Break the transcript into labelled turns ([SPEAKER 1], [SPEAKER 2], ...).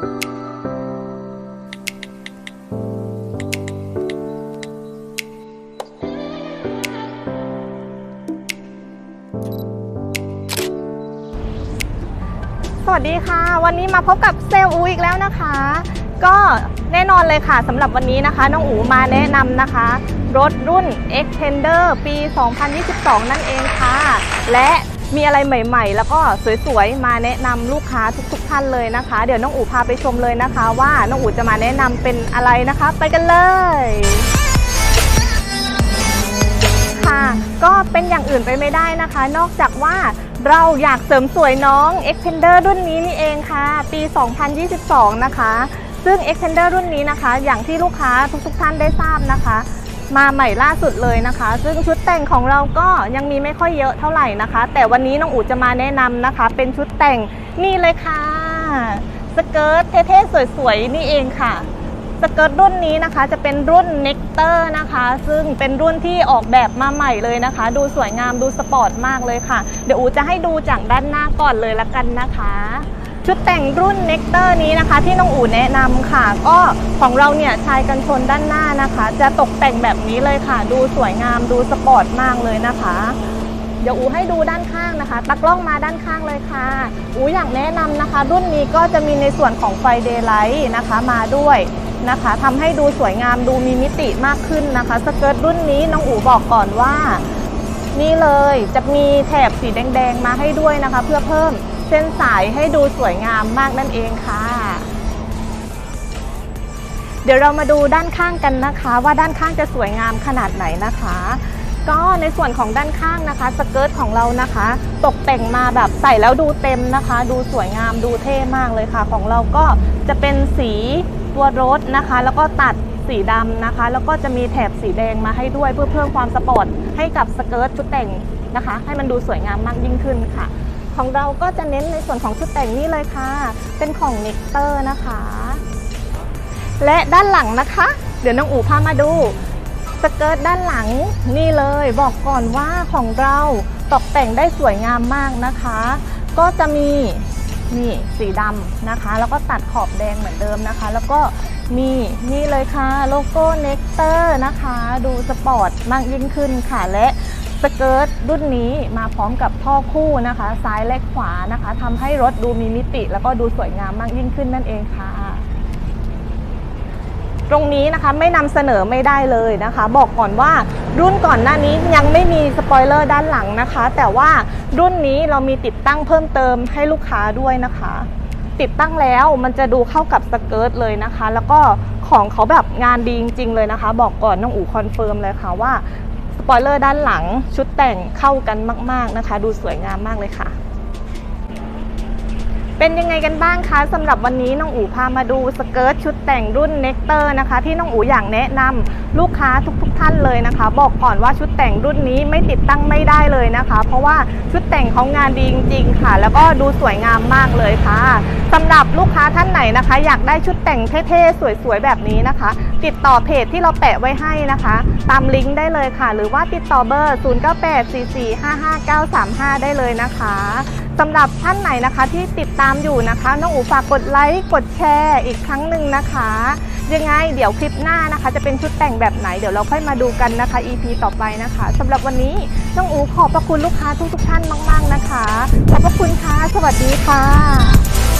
[SPEAKER 1] สวัสดีค่ะ วันนี้มาพบกับเซลล์อูอีกแล้วนะคะ ก็แน่นอนเลยค่ะสำหรับวันนี้นะคะน้องอูมาแนะนำนะคะ รถรุ่น Extender ปี 2022 นั่นเองค่ะ และ มีอะไรใหม่ ๆ แล้วก็สวยๆ มาแนะนำลูกค้าทุก ๆ ท่านเลยนะคะ เดี๋ยวน้องอูพาไปชมเลยนะคะ ว่าน้องอูจะมาแนะนำเป็นอะไรนะคะ ไปกันเลยค่ะก็เป็นอย่างอื่นไปไม่ได้นะคะ นอกจากว่าเราอยากเสริมสวยน้อง Extender รุ่นนี้นี่เองค่ะ ปี 2022 นะคะ ซึ่ง Extender รุ่นนี้นะคะ อย่างที่ลูกค้าทุกๆท่านได้ทราบนะคะ มาใหม่ล่าสุดเลยนะคะ ซึ่งชุดแต่งของเราก็ยังมีไม่ค่อยเยอะเท่าไหร่นะคะ แต่วันนี้น้องอูจะมาแนะนำนะคะ เป็นชุดแต่งนี่เลยค่ะสเกิร์ตเท่ๆสวยๆนี่เองค่ะสเกิร์ตรุ่นนี้นะคะจะเป็นรุ่น Nectar นะคะ ซึ่งเป็นรุ่นที่ออกแบบมาใหม่เลยนะคะ ดูสวยงามดูสปอร์ตมากเลยค่ะ เดี๋ยวอูจะให้ดูจากด้านหน้าก่อนเลยละกันนะคะ ชุดแต่งรุ่น Nectar นี้นะคะ ที่น้องอูแนะนำค่ะ ก็ของเราเนี่ยชายกันชนด้านหน้านะคะ จะตกแต่งแบบนี้เลยค่ะ ดูสวยงามดูสปอร์ตมากเลยนะคะ เดี๋ยวอูให้ดูด้านข้างนะคะตากล้องมาด้านข้างเลยค่ะ อูอยากแนะนำนะคะ รุ่นนี้ก็จะมีในส่วนของไฟเดย์ไลท์นะคะมาด้วยนะคะทำให้ดูสวยงามดูมีมิติมากขึ้นนะคะ สเกิร์ตรุ่นนี้น้องอูบอกก่อนว่า นี่เลยจะมีแถบสีแดงๆมาให้ด้วยนะคะ เพื่อเพิ่ม เส้นสายให้ดูสวยงามมากนั่นเองค่ะ เดี๋ยวเรามาดูด้านข้างกันนะคะ ว่าด้านข้างจะสวยงามขนาดไหนนะคะ ก็ในส่วนของด้านข้างนะคะ สเกิร์ตของเรานะคะ ตกแต่งมาแบบใส่แล้วดูเต็มนะคะ ดูสวยงามดูเท่มากเลยค่ะ ของเราก็จะเป็นสีตัวรถนะคะ แล้วก็ตัดสีดำนะคะ แล้วก็จะมีแถบสีแดงมาให้ด้วยเพื่อเพิ่มความสปอร์ตให้กับสเกิร์ตชุดแต่งนะคะ ให้มันดูสวยงามมากยิ่งขึ้นค่ะ ของเราก็จะเน้นในส่วนของชุดแต่งนี่เลยค่ะ เป็นของ n e c t a r นะคะ และด้านหลังนะคะ เดี๋ยวน้องอูพามาดูสเกิร์ตด้านหลังนี่เลยบอกก่อนว่าของเราตกแต่งได้สวยงามมากนะคะ ก็จะมีนี่สีดำนะคะ แล้วก็ตัดขอบแดงเหมือนเดิมนะคะ แล้วก็มีนี่เลยค่ะ โลโก้เน c เตอร์นะคะ ดูสปอร์ตมากยิ่งขึ้นค่ะและ สเกิร์ตรุ่นนี้มาพร้อมกับท่อคู่นะคะ ซ้ายและขวานะคะทำให้รถดูมีมิติ แล้วก็ดูสวยงามมากยิ่งขึ้นนั่นเองค่ะ ตรงนี้นะคะไม่นำเสนอไม่ได้เลยนะคะ บอกก่อนว่ารุ่นก่อนหน้านี้ยังไม่มีสปอยเลอร์ด้านหลังนะคะ แต่ว่ารุ่นนี้เรามีติดตั้งเพิ่มเติมให้ลูกค้าด้วยนะคะ ติดตั้งแล้วมันจะดูเข้ากับสเกิร์ตเลยนะคะ แล้วก็ของเขาแบบงานดีจริงๆเลยนะคะ บอกก่อนน้องอู๋คอนเฟิร์มเลยค่ะว่า ปอยเลอร์ด้านหลังชุดแต่งเข้ากันมาก ๆนะคะ ดูสวยงามมากเลยค่ะ เป็นยังไงกันบ้างคะสำหรับวันนี้น้องอูพามาดูสเกิร์ตชุดแต่งรุ่น Nectar นะคะ ที่น้องอูอยากแนะนำลูกค้าทุกๆทท่านเลยนะคะ บอกก่อนว่าชุดแต่งรุ่นนี้ไม่ติดตั้งไม่ได้เลยนะคะ เพราะว่าชุดแต่งเขางานดีจริงๆค่ะ แล้วก็ดูสวยงามมากเลยค่ะสำหรับลูกค้าท่านไหนนะคะ อยากได้ชุดแต่งเท่ๆสวยๆแบบนี้นะคะ ติดต่อเพจที่เราแปะไว้ให้นะคะ ตามลิงก์ได้เลยค่ะ หรือว่าติดต่อเบอร์ 0984455935 ได้เลยนะคะ สำหรับท่านไหนนะคะที่ติดตามอยู่นะคะน้องอูฝากกดไลค์กดแชร์อีกครั้งหนึ่งนะคะ ยังไงเดี๋ยวคลิปหน้านะคะ จะเป็นชุดแต่งแบบไหนเดี๋ยวเราค่อยมาดูกันนะคะ EP ต่อไปนะคะสำหรับวันนี้น้องอูขอบพระคุณลูกค้าทุกๆท่านมาก ๆนะคะ ขอบพระคุณค่ะ สวัสดีค่ะ